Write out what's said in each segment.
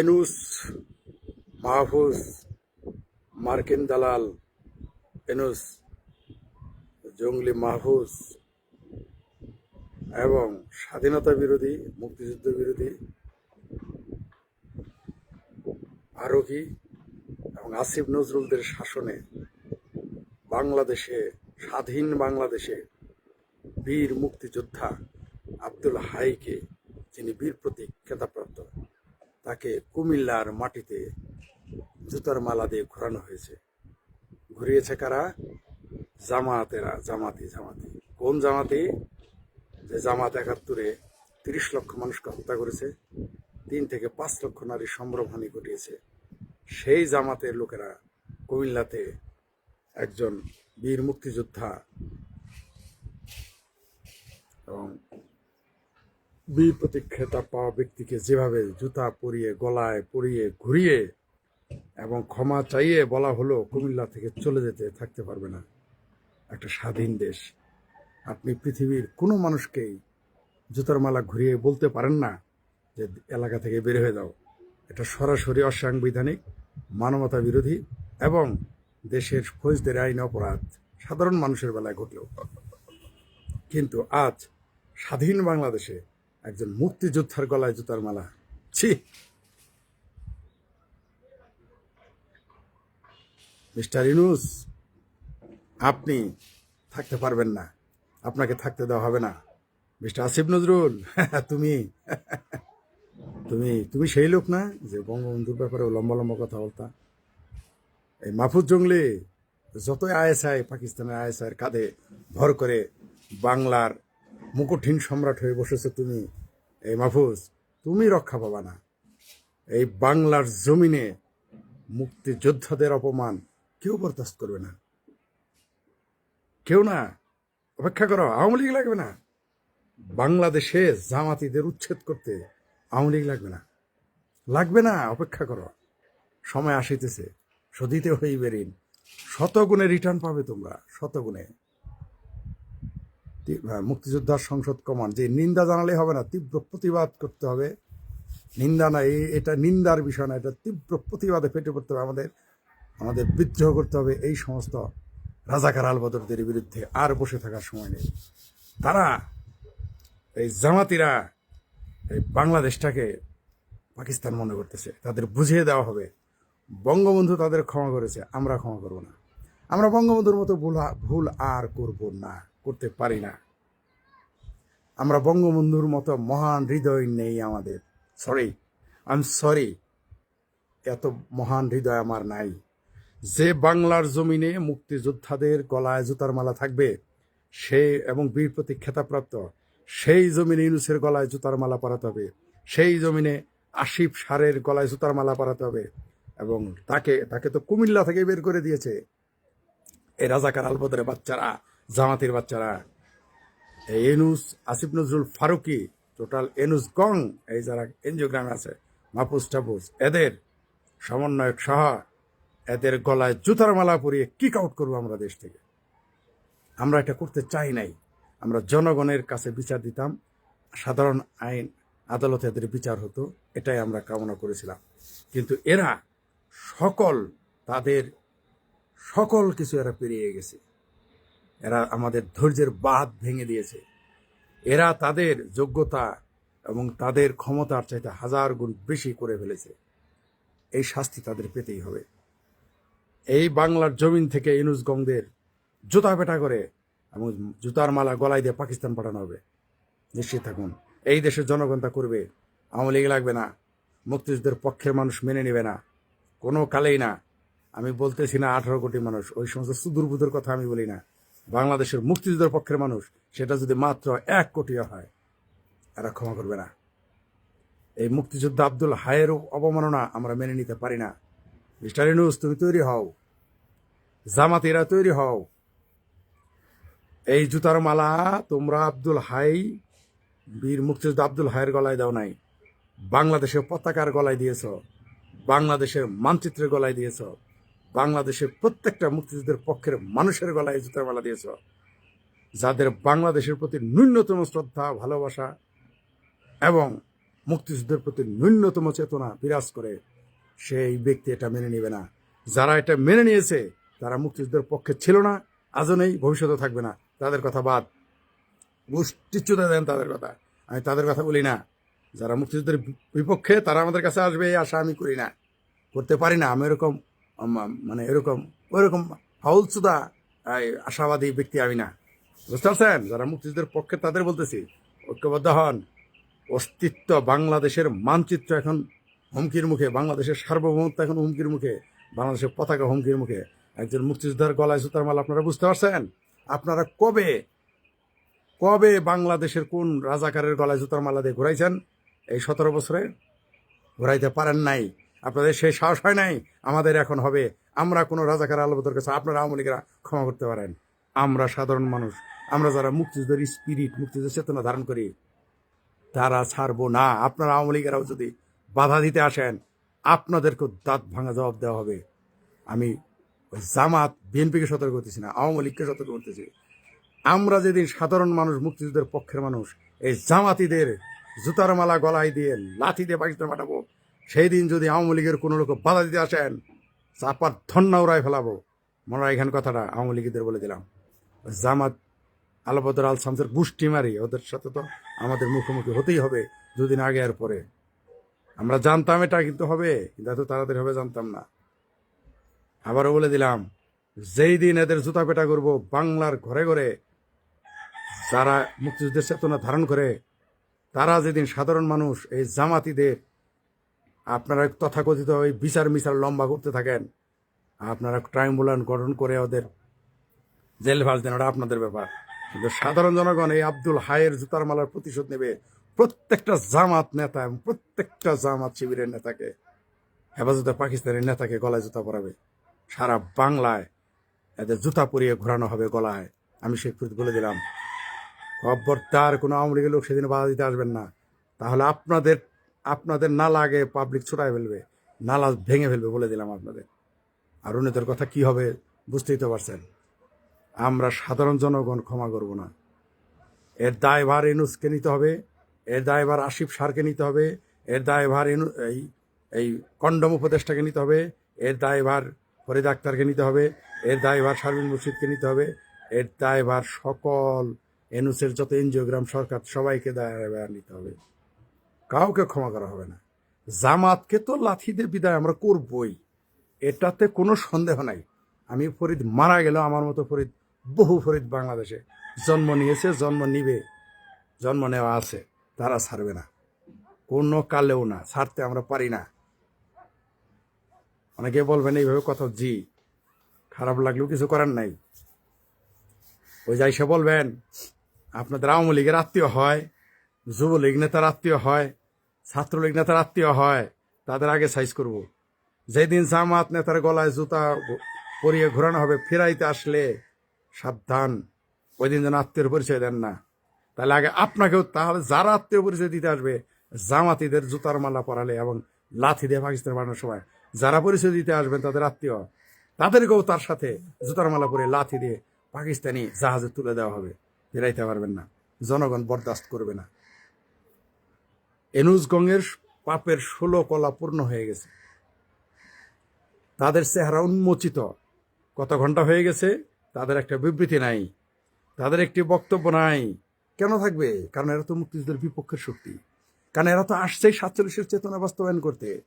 এনুস, মাহফুজ, মার্কিন দালাল, এনুস, জঙ্গলি মাহফুজ এবং স্বাধীনতা বিরোধী, মুক্তিযুদ্ধ বিরোধী আরোহী এবং আসিফ নজরুলদের শাসনে বাংলাদেশে, স্বাধীন বাংলাদেশে বীর মুক্তিযোদ্ধা আব্দুল হাইকে, যিনি বীর প্রতীক, খেতাবপ্রাপ্ত। তাকে কুমিল্লার মাটিতে জুতার মালা দিয়ে ঘোরানো হয়েছে। ঘুরিয়েছে কারা? জামাতেরা, জামাতি জামাতি। কোন জামাতি? যে জামাত একাত্তরে তিরিশ লক্ষ মানুষকে হত্যা করেছে, তিন থেকে পাঁচ লক্ষ নারী সম্ভ্রমহানি ঘটিয়েছে। সেই জামাতের লোকেরা কুমিল্লাতে একজন বীর মুক্তিযোদ্ধা এবং বীর প্রতীক খেতাব পাওয়া ব্যক্তিকে যেভাবে জুতা পরিয়ে, গলায় পরিয়ে, ঘুরিয়ে এবং ক্ষমা চাইয়ে বলা হলো, কুমিল্লা থেকে চলে যেতে থাকতে পারবে না। একটা স্বাধীন দেশ। আপনি পৃথিবীর কোনো মানুষকেই জুতার মালা ঘুরিয়ে বলতে পারেন না যে, এলাকা থেকে বের হয়ে যাও। এটা সরাসরি অসাংবিধানিক, মানবতা বিরোধী এবং দেশের ফৌজদের আইন অপরাধ সাধারণ মানুষের বেলায় ঘটলেও। কিন্তু আজ স্বাধীন বাংলাদেশে একজন মুক্তিযোদ্ধার গলায় জুতার মালা। ছি। মিস্টার ইনুস আপনি থাকতে পারবেন না। আপনাকে থাকতে দেওয়া হবে না। মিস্টার আসিফ নজরুল, তুমি। তুমি তুমি সেই লোক না যে বঙ্গবন্ধুর ব্যাপারে লম্বা লম্বা কথা বলতা। এই মাহফুজ জঙ্গলি যতই আইএসআই, পাকিস্তানের আইএসআই এর কাঁধে ভর করে বাংলার মুকুটহীন সম্রাট হয়ে বসেছো তুমি। এই মাহফুজ, তুমি রক্ষা পাবা না। এই বাংলার জমিনে মুক্তিযোদ্ধাদের অপমান কেউ বরদাস্ত করবে না। কেউ না, অপেক্ষা করো, আওয়ামী লীগ লাগবে না। বাংলাদেশে জামাতিদের উচ্ছেদ করতে আওয়ামী লীগ লাগবে না। লাগবে না, অপেক্ষা করো। সময় আসিতেছে সদিতে হইবে ঋণ। শতগুণে রিটার্ন পাবে তোমরা, শতগুণে। মুক্তিযোদ্ধার সংসদ কমান, যে নিন্দা জানালে হবে না, তীব্র প্রতিবাদ করতে হবে। নিন্দা না এটা নিন্দার বিষয় না, এটা তীব্র প্রতিবাদে ফেটে পড়তে হবে আমাদের আমাদের বিদ্রোহ করতে হবে। এই সমস্ত রাজাকার আলবদরদের বিরুদ্ধে আর বসে থাকার সময় নেই। তারা, এই জামাতিরা, এই বাংলাদেশটাকে পাকিস্তান মনে করতেছে। তাদের বুঝিয়ে দেওয়া হবে। বঙ্গবন্ধু তাদের ক্ষমা করেছে, আমরা ক্ষমা করব না। আমরা বঙ্গবন্ধুর মতো ভুল ভুল আর করব না। করতে পারি না। আমরা বঙ্গবন্ধুর মতো মহান হৃদয় নেই আমাদের। সরি আই এম সরি এত মহান হৃদয় আমার নাই। যে বাংলার জমিনে মুক্তিযোদ্ধাদের গলায় জুতার মালা থাকবে, সে এবং বীর প্রতীক খেতাবপ্রাপ্ত, সেই জমিনে ইউনুসের গলায় জুতার মালা পরাতে হবে, সেই জমিনে আশিফ সারের গলায় জুতার মালা পরাতে হবে এবং তাকে তাকে তো কুমিল্লা থেকে বের করে দিয়েছে। এই রাজাকার আলবদরের বাচ্চারা। জামাতির বাচ্চারা। এই এনুস, আসিফ নজরুল ফারুকি, টোটাল এনুস গং, এই যারা এনজিওগ্রামে আছে মাপুস টাপুস এদের সমন্বয়ক সহ এদের গলায় জুতার মালা পরিয়ে কিক আউট করব আমরা দেশ থেকে। আমরা এটা করতে চাই নাই। আমরা জনগণের কাছে বিচার দিতাম। সাধারণ আইন আদালতে এদের বিচার হতো, এটাই আমরা কামনা করেছিলাম। কিন্তু এরা সকল, তাদের সকল কিছু এরা পেরিয়ে গেছে। এরা আমাদের ধৈর্যের বাঁধ ভেঙে দিয়েছে। এরা তাদের যোগ্যতা এবং তাদের ক্ষমতার চাইতে হাজার গুণ বেশি করে ফেলেছে। এই শাস্তি তাদের পেতেই হবে। এই বাংলার জমিন থেকে ইনুস গংদের জুতা পেটা করে এবং জুতার মালা গলায় দিয়ে পাকিস্তান পাঠানো হবে। নিশ্চিত থাকুন, এই দেশের জনগণ তা করবে। আওয়ামী লীগ লাগবে না, মুক্তিযুদ্ধের পক্ষের মানুষ মেনে নেবে না। কোনো কালেই না। আমি বলতেছি না আঠারো কোটি মানুষ, ওই সমস্ত সুদূরবুদুর কথা আমি বলি না। বাংলাদেশের মুক্তিযুদ্ধের পক্ষের মানুষ, সেটা যদি মাত্র এক কোটিও হয়, এরা ক্ষমা করবে না। এই মুক্তিযোদ্ধা আব্দুল হায়ের অবমাননা আমরা মেনে নিতে পারি না। মিস্টার ইনুস তুমি তৈরি হও। জামাতিরা তৈরি হও। এই জুতার মালা তোমরা আব্দুল হাই, বীর মুক্তিযোদ্ধা আব্দুল হায়ের গলায় দাও নাই। বাংলাদেশের পতাকার গলায় দিয়েছ। বাংলাদেশের মানচিত্রের গলায় দিয়েছ। বাংলাদেশের প্রত্যেকটা মুক্তিযুদ্ধের পক্ষের মানুষের গলায় জুতার মালা দিয়েছ। যাদের বাংলাদেশের প্রতি ন্যূনতম শ্রদ্ধা, ভালোবাসা এবং মুক্তিযুদ্ধের প্রতি ন্যূনতম চেতনা বিরাজ করে, সেই ব্যক্তি এটা মেনে নেবে না। যারা এটা মেনে নিয়েছে, তারা মুক্তিযুদ্ধের পক্ষে ছিল না, আজও নেই ভবিষ্যতে থাকবে না। তাদের কথা বাদ। গোষ্ঠীচ্যুতা দেন তাদের কথা। আমি তাদের কথা বলি না। যারা মুক্তিযুদ্ধের বিপক্ষে, তারা আমাদের কাছে আসবে, এই আশা আমি করি না। করতে পারি না। আমি এরকম মানে এরকম, ওইরকম ফাউলসুদা আশাবাদী ব্যক্তি আমি না। বুঝতে পারছেন? যারা মুক্তিযুদ্ধের পক্ষে তাদের বলতেছি, ঐক্যবদ্ধ হন। অস্তিত্ব বাংলাদেশের মানচিত্র এখন হুমকির মুখে, বাংলাদেশের সার্বভৌমত্ব এখন হুমকির মুখে, বাংলাদেশের পতাকা হুমকির মুখে। একজন মুক্তিযোদ্ধার গলায় সুতার মাল, আপনারা বুঝতে পারছেন? আপনারা কবে কবে বাংলাদেশের কোন রাজাকারের গলায় জুতার মালা দিয়ে ঘুরাইছেন? এই সতেরো বছরে ঘুরাইতে পারেন নাই। আপনাদের সেই সাহস হয় নাই? আমাদের এখন হবে। আমরা কোনো রাজাকার আলবদর কাছে আপনারা আওয়ামী লীগরা ক্ষমা করতে পারেন। আমরা সাধারণ মানুষ। আমরা যারা মুক্তিযুদ্ধের স্পিরিট মুক্তিযুদ্ধের চেতনা ধারণ করি, তারা ছাড়বো না। আপনারা আওয়ামী লীগেরাও যদি বাধা দিতে আসেন, আপনাদেরকেও দাঁত ভাঙা জবাব দেওয়া হবে। আমি জামাত, বিএনপিকে সতর্ক করতেছি না, আওয়ামী লীগকে সতর্ক করতেছি। আমরা যেদিন সাধারণ মানুষ, মুক্তিযুদ্ধের পক্ষের মানুষ, এই জামাতিদের জুতার মালা গলায় দিয়ে লাথি দিয়ে পাকিস্তান পাঠাবো সেই দিন যদি আওয়ামী লীগের কোনো লোক বাধা দিতে আসেন, চাপার ধন্না উড়ায় ফেলাবো। মনে হয় এখানে কথাটা আওয়ামী লীগদের বলে দিলাম। জামাত আলবদর আল শামসের গুষ্টি মারি, ওদের সাথে তো আমাদের মুখোমুখি হতেই হবে দুদিন আগে আর পরে। আমরা জানতাম এটা কিন্তু হবে, কিন্তু এত তাড়াতাড়ি হবে জানতাম না। আবারও বলে দিলাম, যেই দিন এদের জুতা পেটা করব বাংলার ঘরে ঘরে, যারা মুক্তিযুদ্ধের চেতনা ধারণ করে, তারা যেদিন সাধারণ মানুষ, এই জামাতিদের আপনারা তথাকথিত ওই বিচার মিচার লম্বা করতে থাকেন, আপনারা ট্রাইব্যুনাল গঠন করে ওদের জেল ভাস দেন, ওটা আপনাদের ব্যাপার। কিন্তু সাধারণ জনগণ এই আব্দুল হায়ের জুতার মালার প্রতিশোধ নেবে প্রত্যেকটা জামাত নেতা এবং প্রত্যেকটা জামাত শিবিরের নেতাকে, হেফাজতে পাকিস্তানের নেতাকে গলায় জুতা পরাবে। সারা বাংলায় এদের জুতা পরিয়ে ঘোরানো হবে গলায়। আমি ফরিদ বলে দিলাম। খবরদার কোনো আওয়ামী লীগের লোক সেদিন বাধা দিতে আসবেন না। তাহলে আপনাদের আপনাদের নালা আগে পাবলিক ছোটায় ফেলবে, নালা ভেঙে ফেলবে বলে দিলাম আপনাদের। আর উন্নতের কথা কি হবে বুঝতেই তো পারছেন। আমরা সাধারণ জনগণ ক্ষমা করব না। এর দায়ভার এনুসকে নিতে হবে, এর দায়ভার আসিফ সারকে নিতে হবে, এর দায়ভার এনু এই এই কন্ডম উপদেষ্টাকে নিতে হবে, এর দায়ভার ফরিদ আক্তারকে নিতে হবে, এর দায়ভার শারমিন মুর্শিদকে নিতে হবে, এর দায়ভার সকল এনুসের যত এনজিওগ্রাম সরকার সবাইকে দায়ভার নিতে হবে। কাউকে ক্ষমা করা হবে না। জামাতকে তো লাথি দিয়ে বিদায় আমরা করবই। এটাতে কোনো সন্দেহ নাই। আমি ফরিদ মারা গেলেও আমার মতো ফরিদ, বহু ফরিদ বাংলাদেশে জন্ম নিয়েছে, জন্ম নিবে, জন্ম নেওয়া আছে, তারা ছাড়বে না। কোনো কালেও না, ছাড়তে আমরা পারি না। অনেকে বলবেন এইভাবে কথা, জি, খারাপ লাগলেও কিছু করার নাই। ওই যাই সে বলবেন, আপনাদের আওয়ামী লীগের আত্মীয় হয় যুবলীগ নেতার আত্মীয় হয়, ছাত্রলীগ নেতার আত্মীয় হয়, তাদের আগে সাইজ করব। যেদিন জামাত নেতার গলায় জুতা পরিয়ে ঘোরানো হবে, ফেরাইতে আসলে সাবধান। ওই দিন যেন আত্মীয় পরিচয় দেন না। তাহলে আগে আপনাকেও, তাহলে যারা আত্মীয় পরিচয় দিতে আসবে, জামাতিদের জুতার মালা পরালে এবং লাথি দিয়ে পাকিস্তান বানানোর সময় যারা পরিচয় দিতে আসবেন, তাদের আত্মীয়, তাদেরকেও তার সাথে জুতার মালা পরে লাথি দিয়ে পাকিস্তানি জাহাজে তুলে দেওয়া হবে। ফেরাইতে পারবেন না। জনগণ বরদাস্ত করবে না। এনুজগঙ্গের পাপের ষোলো কলা পূর্ণ হয়ে গেছে। তাদের চেহারা উন্মোচিত। কত ঘণ্টা হয়ে গেছে, তাদের একটা বিবৃতি নাই, তাদের একটি বক্তব্য নাই। কেন থাকবে? কারণ এরা তো মুক্তিযুদ্ধের বিপক্ষের শক্তি। কারণ এরা তো আসছেই সাতচল্লিশের চেতনা বাস্তবায়ন করতে।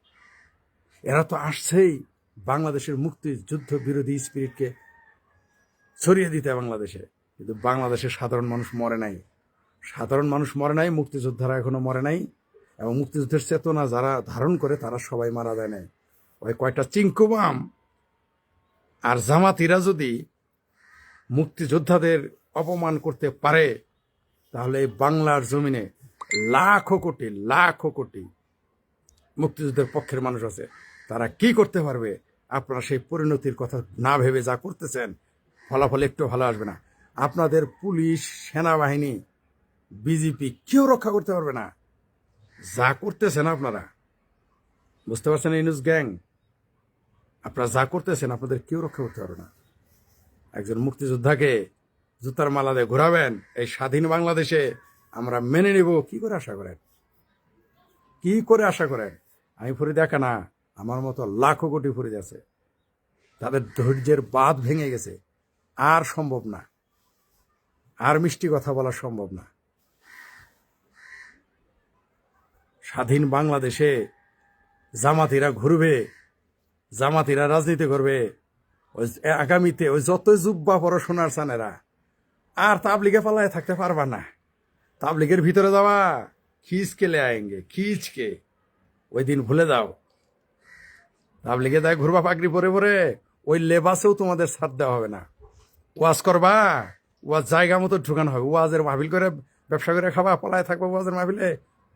এরা তো আসছেই বাংলাদেশের মুক্তিযুদ্ধ বিরোধী স্পিরিটকে ছড়িয়ে দিতে বাংলাদেশে। কিন্তু বাংলাদেশের সাধারণ মানুষ মরে নাই। সাধারণ মানুষ মরে নাই, মুক্তিযোদ্ধারা এখনও মরে নাই। এবং মুক্তিযুদ্ধের চেতনা যারা ধারণ করে, তারা সবাই মারা যায় নাই। ওই কয়টা চিঙ্কুবাম আর জামাতিরা যদি মুক্তিযোদ্ধাদের অপমান করতে পারে, তাহলে এই বাংলার জমিনে লাখো কোটি লাখো কোটি মুক্তিযুদ্ধের পক্ষের মানুষ আছে। তারা কি করতে পারবে? আপনারা সেই পরিণতির কথা না ভেবে যা করতেছেন, ফলাফল একটু ভালো আসবে না। আপনাদের পুলিশ, সেনাবাহিনী, বিজেপি কেউ রক্ষা করতে পারবে না। যা করতেছেন আপনারা। বুঝতে পারছেন নিউজ গ্যাং? আপনারা যা করতেছেন, আপনাদের কেউ রক্ষা করতে পারবে না। একজন মুক্তিযোদ্ধাকে জুতার মালা দিয়ে ঘোরাবেন, এই স্বাধীন বাংলাদেশে আমরা মেনে নেব, কি করে আশা করেন? কি করে আশা করেন? আমি ফরিদ একা না আমার মতো লাখো কোটি ফরিদ আছে। তাদের ধৈর্যের বাঁধ ভেঙে গেছে। আর সম্ভব না। আর মিষ্টি কথা বলা সম্ভব না। স্বাধীন বাংলাদেশে জামাতিরা ঘুরবে, জামাতিরা রাজনীতি করবে। ওই আগামীতে ওই যতই জুব্বা পড়াশোনার চানেরা আর তাবলিগে পালায় থাকতে পারবা না। তাবলিগের ভিতরে যাওয়া খিচকে লে আয়েঙ্গে, খিচকে। ওই দিন ভুলে যাও। তাবলিগে দেয় ঘুরবা পাগড়ি পরে পরে, ওই লেবাসেও তোমাদের ছাড় দেওয়া হবে না। ওয়াজ করবা, ওয়াজ জায়গা মতো ঢুকানো হবে। ওয়াজের মাহবিল করে ব্যবসা করে খাবা, পালায় থাকবা ওয়াজের মাহবিলে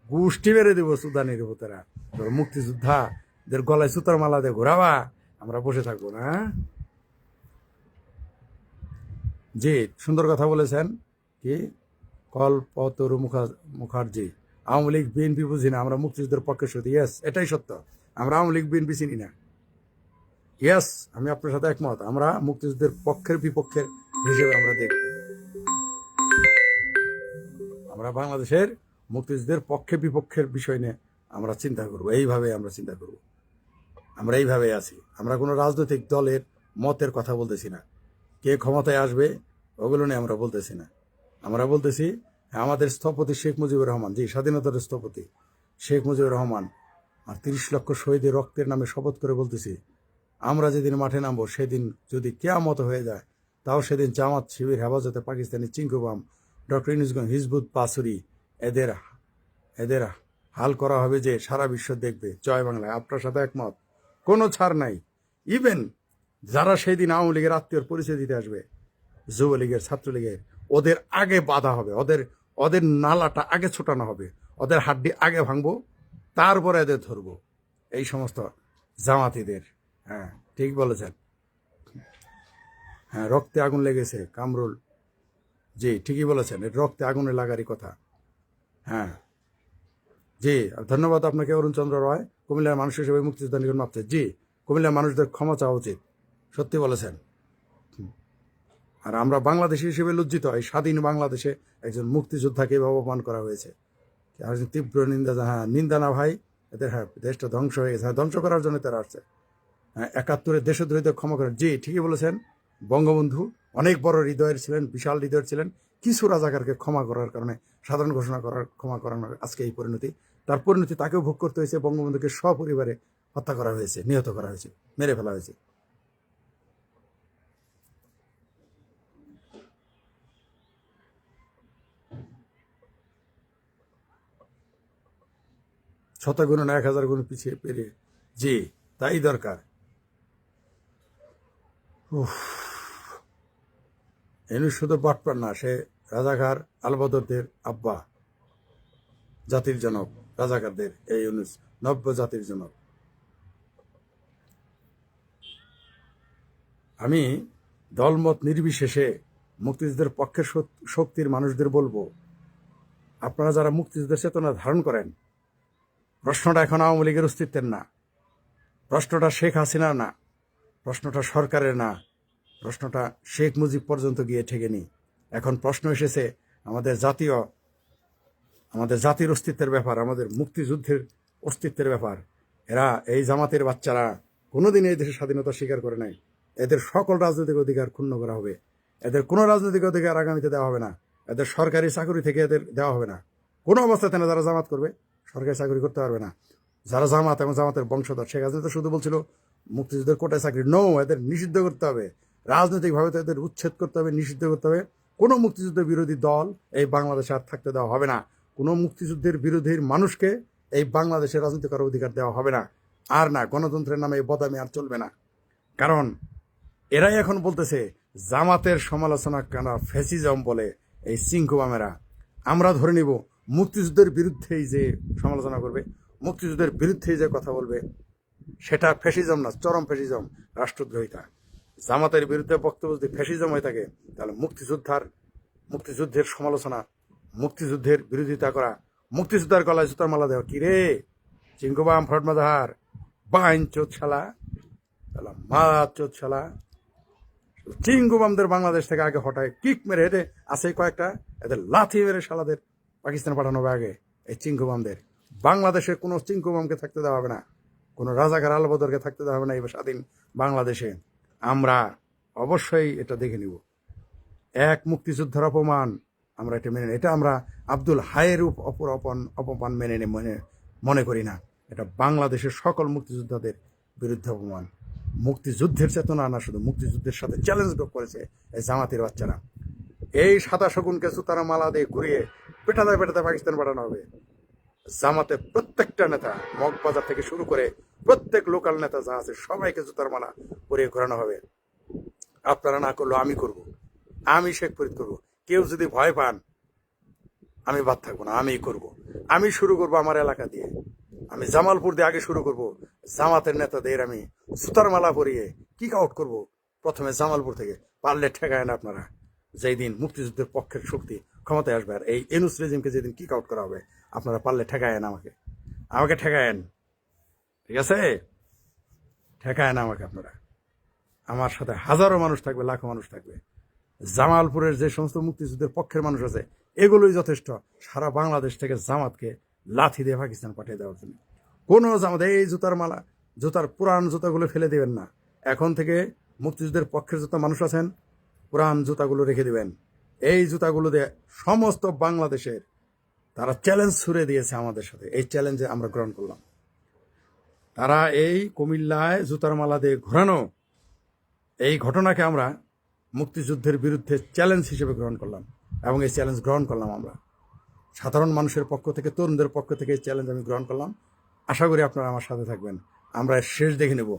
গোষ্ঠী বেড়ে দিব সুদানির ভূতেরা তোর। মুক্তিযোদ্ধা, দের গলায় সুতার মালা দিয়ে ঘোরাবা, আমরা বসে থাকব না? জি, সুন্দর কথা বলেছেন। কি? কল্পতরু মুখা- মুখার্জি। আওয়ামী লীগ, বিএনপি বুঝি না, আমরা মুক্তিযুদ্ধের পক্ষে শুধু। ইয়েস এটাই সত্য। আমরা আওয়ামী লীগ, বিএনপি চিনি না। ইয়েস আমি আপনার সাথে একমত। আমরা মুক্তিযুদ্ধের পক্ষের বিপক্ষের হিসেবে আমরা দেখব। আমরা বাংলাদেশের মুক্তিযুদ্ধের পক্ষে বিপক্ষের বিষয় নিয়ে আমরা চিন্তা করব, এইভাবে আমরা চিন্তা করব। আমরা এইভাবে আছি। আমরা কোনো রাজনৈতিক দলের মতের কথা বলতেছি না। কে ক্ষমতায় আসবে, ওগুলো নিয়ে আমরা বলতেছি না। আমরা বলতেছি, আমাদের স্থপতি শেখ মুজিবুর রহমান, জি, স্বাধীনতার স্থপতি শেখ মুজিবুর রহমান, আর তিরিশ লক্ষ শহীদের রক্তের নামে শপথ করে বলতেছি, আমরা যেদিন মাঠে নামবো, সেদিন যদি কেয়ামত হয়ে যায়, তাও সেদিন জামাত শিবির হেফাজতে পাকিস্তানি চিঙ্কুবাম ডক্টর ইনুজগঞ্জ হিজবুত পাসুরি এদের এদের, হাল করা হবে যে সারা বিশ্ব দেখবে। জয় বাংলায়। আপনার সাথে একমত। কোনো ছাড় নাই। ইভেন যারা সেই দিন আওয়ামী লীগের আত্মীয়র পরিচয় দিতে আসবে, যুবলীগের, ছাত্রলীগের, ওদের আগে বাধা হবে। ওদের ওদের নালাটা আগে ছোটানো হবে। ওদের হাড্ডি আগে ভাঙবো। তারপরে এদের ধরবো। এই সমস্ত জামাতিদের। হ্যাঁ ঠিক বলেছেন। হ্যাঁ রক্তে আগুন লেগেছে। কামরুল জি, ঠিকই বলেছেন। রক্তে আগুনে লাগারই কথা। হ্যাঁ। জি ধন্যবাদ আপনাকে অরুণ চন্দ্র রয়। কুমিল্লার মানুষ হিসেবে মুক্তিযোদ্ধা নিকট মাপছে। জি, কুমিল্লার মানুষদের ক্ষমা চাওয়া উচিত। সত্যি বলেছেন। আর আমরা বাংলাদেশি হিসেবে লজ্জিত, এই স্বাধীন বাংলাদেশে একজন মুক্তিযোদ্ধাকে অপমান করা হয়েছে। আর তীব্র নিন্দা হ্যাঁ নিন্দা না ভাই, এদের হ্যাঁ দেশটা ধ্বংস হয়ে গেছে। হ্যাঁ ধ্বংস করার জন্য তারা আসছে। হ্যাঁ একাত্তরে দেশদ্রোহীদের ক্ষমা করেন। জি, ঠিকই বলেছেন। বঙ্গবন্ধু অনেক বড় হৃদয়ের ছিলেন, বিশাল হৃদয়ের ছিলেন। কিছু রাজাকারকে ক্ষমা করার কারণে, সাধারণ ঘোষণা করার, ক্ষমা করানোর আজকে এই পরিণতি। তার পরিণতি তাকেও ভোগ করতে হয়েছে, বঙ্গবন্ধুকে সপরিবারে হত্যা করা হয়েছে, নিহত করা হয়েছে, মেরে ফেলা হয়েছে। শত গুণ না এক হাজার গুণ পিছিয়ে পেরে যে, তাই দরকার। এনু শুধু বাটপার না সে রাজাকার আলবদরদের আব্বা, জাতির জনক, রাজাকারদের এই ইউনুস নব্য জাতির জনক। আমি দলমত নির্বিশেষে মুক্তিযুদ্ধের পক্ষের শক্তির মানুষদের বলব, আপনারা যারা মুক্তিযুদ্ধের চেতনা ধারণ করেন, প্রশ্নটা এখন আওয়ামী লীগের অস্তিত্বের না। প্রশ্নটা শেখ হাসিনার না। প্রশ্নটা সরকারের না। প্রশ্নটা শেখ মুজিব পর্যন্ত গিয়ে ঠেকেনি এখন প্রশ্ন এসেছে, আমাদের জাতীয়, আমাদের জাতির অস্তিত্বের ব্যাপার, আমাদের মুক্তিযুদ্ধের অস্তিত্বের ব্যাপার। এরা, এই জামাতের বাচ্চারা কোনোদিন এই দেশের স্বাধীনতা স্বীকার করে নাই। এদের সকল রাজনৈতিক অধিকার ক্ষুণ্ণ করা হবে। এদের কোনো রাজনৈতিক অধিকার আগামীতে দেওয়া হবে না। এদের সরকারি চাকরি থেকে এদের দেওয়া হবে না। কোনো অবস্থাতে না যারা জামাত করবে, সরকারি চাকরি করতে পারবে না। যারা জামাত এবং জামাতের বংশধর, শেখ হাসিনা তো শুধু বলছিল, মুক্তিযুদ্ধের কোটায় চাকরি। নো এদের নিষিদ্ধ করতে হবে। রাজনৈতিকভাবে তো এদের উচ্ছেদ করতে হবে, নিষিদ্ধ করতে হবে। কোনো মুক্তিযুদ্ধ বিরোধী দল এই বাংলাদেশে আর থাকতে দেওয়া হবে না। কোনো মুক্তিযুদ্ধের বিরোধীর মানুষকে এই বাংলাদেশে রাজনীতি করার অধিকার দেওয়া হবে না। আর না, গণতন্ত্রের নামে এই বদামি আর চলবে না। কারণ এরাই এখন বলতেছে, জামাতের সমালোচনা কেন ফেসিজম বলে এই সিংকুবামেরা আমরা ধরে নিব, মুক্তিযুদ্ধের বিরুদ্ধেই যে সমালোচনা করবে, মুক্তিযুদ্ধের বিরুদ্ধেই যে কথা বলবে, সেটা ফ্যাসিজম না, চরম ফ্যাসিজম, রাষ্ট্রদ্রোহিতা। জামাতের বিরুদ্ধে বক্তব্য যদি ফ্যাসিজম হয়ে থাকে, তাহলে মুক্তিযোদ্ধার, মুক্তিযুদ্ধের সমালোচনা, মুক্তিযুদ্ধের বিরোধিতা করা, মুক্তিযোদ্ধার গলায় জুতার মালা দেওয়া, কি রে? চিঙ্কুবাম ফটমাদাহার বাইন চোদ শালা শালা মা চোদ শালা বাংলাদেশ থেকে আগে হটায় কিক মেরে হেঁটে আছে কয়েকটা, এদের লাথি মেরে শালাদের পাকিস্তান পাঠানো হবে আগে, এই চিঙ্গুবামদের বাংলাদেশে কোনো চিঙ্কুমামকে থাকতে দেওয়া হবে না, কোনো রাজাকার আলবদরকে থাকতে দেওয়া হবে না এই স্বাধীন বাংলাদেশে। আমরা অবশ্যই এটা দেখে নিব। এক মুক্তিযোদ্ধার অপমান, আমরা এটা মেনে। এটা আমরা আব্দুল হায়ের অপর অপন, অপমান মেনে মনে মনে করি না। এটা বাংলাদেশের সকল মুক্তিযোদ্ধাদের বিরুদ্ধে অপমান। মুক্তিযুদ্ধের চেতনা না, শুধু মুক্তিযুদ্ধের সাথে চ্যালেঞ্জ করেছে এই জামাতের বাচ্চারা। এই সাদা শকুনকে সুতারা মালা দিয়ে ঘুরিয়ে পেটাতে পেটাতে পাকিস্তান পাঠানো হবে। জামাতে প্রত্যেকটা নেতা মগবাজার থেকে শুরু করে প্রত্যেক লোকাল নেতা যা আছে, সবাইকে জুতার মালা পরিয়ে ঘোরানো হবে। আপনারা না করলেও আমি করব। আমি শেখ ফরিদ করব। কেউ যদি ভয় পান, আমি বাদ থাকব না, আমিই করব। আমি শুরু করব আমার এলাকা দিয়ে। আমি জামালপুর দিয়ে আগে শুরু করব। জামাতের নেতাদের আমি সুতার মালা পরিয়ে কিক আউট করব। প্রথমে জামালপুর থেকে। পারলে ঠেকায় না আপনারা। যেই দিন মুক্তিযুদ্ধের পক্ষের শক্তি ক্ষমতায় আসবে আর এই এনুস রেজিমকে যেদিন কিক আউট করা হবে, আপনারা পারলে ঠেকায়েন আমাকে। আমাকে ঠেকায়েন। ঠিক আছে? ঠেকায় না আমাকে আপনারা। আমার সাথে হাজারো মানুষ থাকবে, লাখো মানুষ থাকবে। জামালপুরের যে সমস্ত মুক্তিযুদ্ধের পক্ষের মানুষ আছে, এগুলোই যথেষ্ট। সারা বাংলাদেশ থেকে জামাতকে লাথি দিয়ে পাকিস্তান পাঠিয়ে দেওয়ার জন্য। কোনো জামাত, এই জুতার মালা, জুতার পুরান জুতাগুলো ফেলে দেবেন না। এখন থেকে মুক্তিযুদ্ধের পক্ষের জুতা মানুষ আছেন, পুরান জুতাগুলো রেখে দেবেন। এই জুতাগুলো দিয়ে সমস্ত বাংলাদেশের, তারা চ্যালেঞ্জ ছুড়ে দিয়েছে আমাদের সাথে। এই চ্যালেঞ্জে আমরা গ্রহণ করলাম। তারা এই কুমিল্লায় জুতার মালা দিয়ে ঘোরানো এই ঘটনাকে আমরা মুক্তিযুদ্ধের বিরুদ্ধে চ্যালেঞ্জ হিসেবে গ্রহণ করলাম এবং এই চ্যালেঞ্জ গ্রহণ করলাম আমরা। সাধারণ মানুষের পক্ষ থেকে, তরুণদের পক্ষ থেকে এই চ্যালেঞ্জ আমি গ্রহণ করলাম। আশা করি আপনারা আমার সাথে থাকবেন। আমরা শেষ দেখে নেব।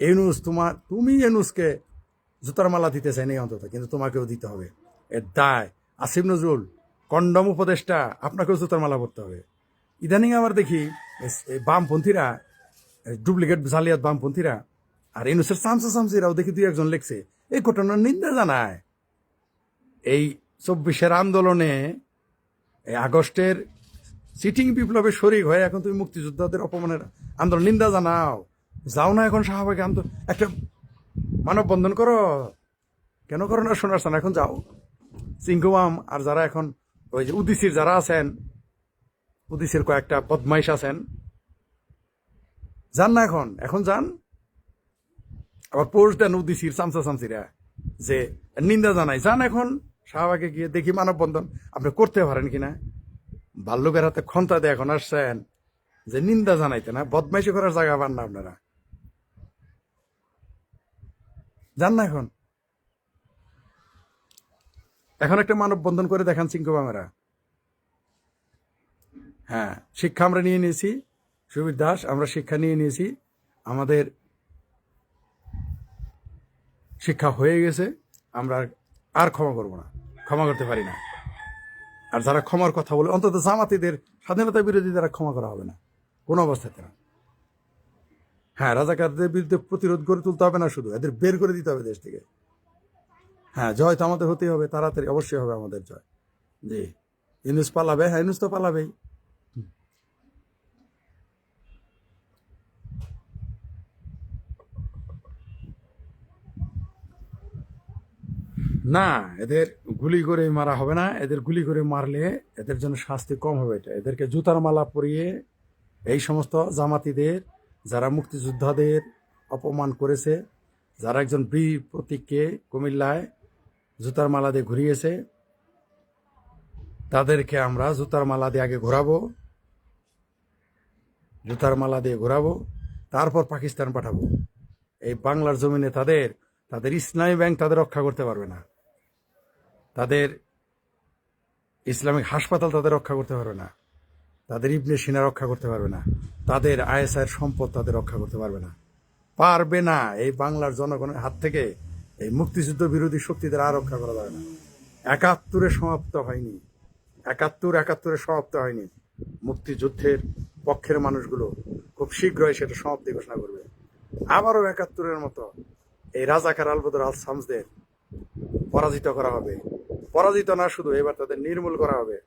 এনুস তোমার তুমি এনুসকে জুতার মালা দিতে চাই নেই অন্তত, কিন্তু তোমাকেও দিতে হবে। এর দায়। আসিফ নজরুল, কন্ডম উপদেষ্টা, আপনাকেও জুতার মালা পরতে হবে। ইদানিং আবার দেখি বামপন্থীরা ডুপ্লিকেট জালিয়াত বামপন্থীরা। আর ইনুসের সামসা সামসিরাও দেখি দুই একজন লিখছে, এই ঘটনার নিন্দা জানায়। এই চব্বিশের আন্দোলনে এই আগস্টের সিটিং বিপ্লবের শরিক হয়ে এখন তুমি মুক্তিযোদ্ধাদের অপমানের আন্দোলন, নিন্দা জানাও। যাও না এখন শাহবাগে আন্দোলন, একটা মানববন্ধন করো। কেন করো না শোনার সান এখন যাও। সিংকুমাম আর যারা এখন, ওই যে উদিসির যারা আছেন, উদিসির কয়েকটা বদমাইশ আছেন যান না এখন এখন যান। আবার পোস্ট দেন উদিসির চামচা চামচিরা, যে নিন্দা জানাই যান এখন। শাহবাগে গিয়ে দেখি মানববন্ধন, আপনি করতে পারেন কিনা? বাল্যকের হাতে ক্ষমতা দিয়ে এখন আসছেন, যে নিন্দা জানাইতে না, বদমাইশি করার জায়গা পান না আপনারা। যান না এখন। এখন একটা মানববন্ধন করে দেখান সিংকবামেরা হ্যাঁ শিক্ষা আমরা নিয়ে নিয়েছি। সুবীর দাস, আমরা শিক্ষা নিয়ে নিয়েছি। আমাদের শিক্ষা হয়ে গেছে, আমরা আর- ক্ষমা করব না। ক্ষমা করতে পারি না। আর যারা ক্ষমার কথা বলে, অন্তত জামাতিদের, স্বাধীনতা বিরোধী দ্বারা ক্ষমা করা হবে না। কোনো অবস্থাতে না। হ্যাঁ রাজাকারদের বিরুদ্ধে প্রতিরোধ গড়ে তুলতে হবে না শুধু, এদের বের করে দিতে হবে দেশ থেকে। হ্যাঁ জয় তো আমাদের হতেই হবে, তাড়াতাড়ি অবশ্যই হবে আমাদের জয়। জি ইনুস পালাবে হ্যাঁ ইনুস তো পালাবেই। না, এদের গুলি করে মারা হবে না। এদের গুলি করে মারলে এদের জন্য শাস্তি কম হবে এটা। এদেরকে জুতার মালা পরিয়ে এই সমস্ত জামাতিদের, যারা মুক্তিযোদ্ধাদের অপমান করেছে, যারা একজন বীর প্রতীককে কুমিল্লায় জুতার মালা দিয়ে ঘুরিয়েছে, তাদেরকে আমরা জুতার মালা দিয়ে আগে ঘোরাবো। জুতার মালা দিয়ে ঘোরাবো, তারপর পাকিস্তান পাঠাবো। এই বাংলার জমিনে তাদের তাদের ইসলামী ব্যাংক তাদের রক্ষা করতে পারবে না। ইসলামিক হাসপাতাল তাদের রক্ষা করতে পারবে না। তাদের ইবনে সিনা রক্ষা করতে পারবে না। তাদের আইএসআইয়ের সম্পদ তাদের রক্ষা করতে পারবে না। পারবে না এই বাংলার জনগণের হাত থেকে এই মুক্তিযুদ্ধ বিরোধী শক্তিদের আর রক্ষা করা যাবে না। একাত্তরে সমাপ্ত হয়নি। একাত্তর, একাত্তরে সমাপ্ত হয়নি। মুক্তিযুদ্ধের পক্ষের মানুষগুলো খুব শীঘ্রই সেটা সমাপ্তি ঘোষণা করবে। আবারও একাত্তরের মতো এই রাজাকার আলবদর আল সামসদের পরাজিত করা হবে। পরাজিত না, শুধু এবার তাদের নির্মূল করা হবে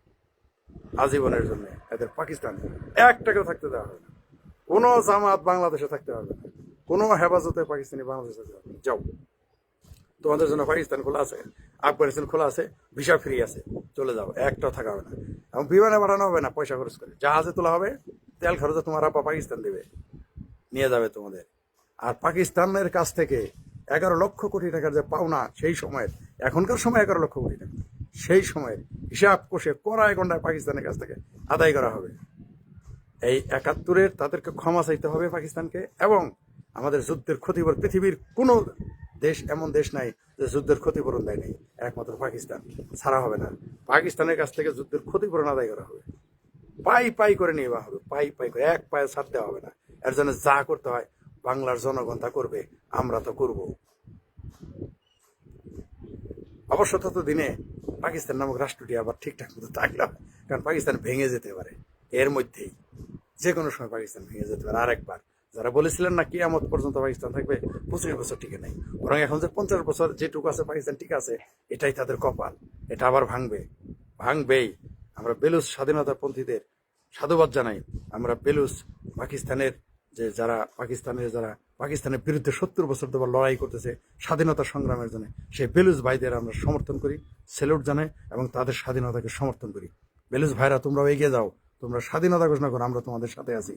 আজীবনের জন্য এদের পাকিস্তান। একটাকেও থাকতে দেওয়া হবে না। কোনো জামাত বাংলাদেশে থাকতে হবে না। কোনো হেফাজতে পাকিস্তানি বাংলাদেশে থাকতে হবে যাও। তোমাদের জন্য পাকিস্তান খোলা আছে, আফগানিস্তান খোলা আছে, ভিসা ফ্রি আছে, চলে যাও। একটাও থাকা হবে না। এবং বিমানে পাঠানো হবে না, পয়সা খরচ করে। জাহাজে তোলা হবে, তেল খরচা তোমার আপা পাকিস্তান দেবে। নিয়ে যাবে তোমাদের। আর পাকিস্তানের কাছ থেকে এগারো লক্ষ কোটি টাকার যে পাওনা সেই সময়ের, এখনকার সময় এগারো লক্ষ কোটি টাকা। সেই সময়ের হিসাব কষে কড়ায় গন্ডায় পাকিস্তানের কাছ থেকে আদায় করা হবে। এই একাত্তরের তাদেরকে ক্ষমা চাইতে হবে পাকিস্তানকে এবং আমাদের যুদ্ধের ক্ষতিপূরণ, পৃথিবীর কোনো দেশ এমন দেশ নাই যে যুদ্ধের ক্ষতিপূরণ দেয় নাই একমাত্র পাকিস্তান ছাড়া হবে না। পাকিস্তানের কাছ থেকে যুদ্ধের ক্ষতিপূরণ আদায় করা হবে। পাই পাই করে নেওয়া হবে। পাই পাই করে, এক পায়ে ছাড় দেওয়া হবে না। এর জন্য যা করতে হয় বাংলার জনগণ তা করবে, আমরা তো করব। অবশ্য তত দিনে পাকিস্তান নামক রাষ্ট্রটি আবার ঠিকঠাক মতো থাকলে। কারণ পাকিস্তান ভেঙে যেতে পারে। এর মধ্যেই যে কোনো সময় পাকিস্তান ভেঙে যেতে পারে। আরেকবার, যারা বলেছিলেন না কিয়ামত পর্যন্ত পাকিস্তান থাকবে, পঁচিশ বছর টিকে নেই। বরং এখন যে পঞ্চাশ বছর যেটুকু আছে পাকিস্তান ঠিক আছে, এটাই তাদের কপাল। এটা আবার ভাঙবে। ভাঙবেই। আমরা বেলুস স্বাধীনতা পন্থীদের সাধুবাদ জানাই। আমরা বেলুস পাকিস্তানের যে যারা পাকিস্তানের যারা পাকিস্তানের বিরুদ্ধে সত্তর বছর ধরে লড়াই করতেছে স্বাধীনতা সংগ্রামের জন্য, সেই বেলুজ ভাইদের আমরা সমর্থন করি সেলুট জানাই এবং তাদের স্বাধীনতাকে সমর্থন করি। বেলুজ ভাইরা, তোমরাও এগিয়ে যাও, তোমরা স্বাধীনতা ঘোষণা করো, আমরা তোমাদের সাথে আছি।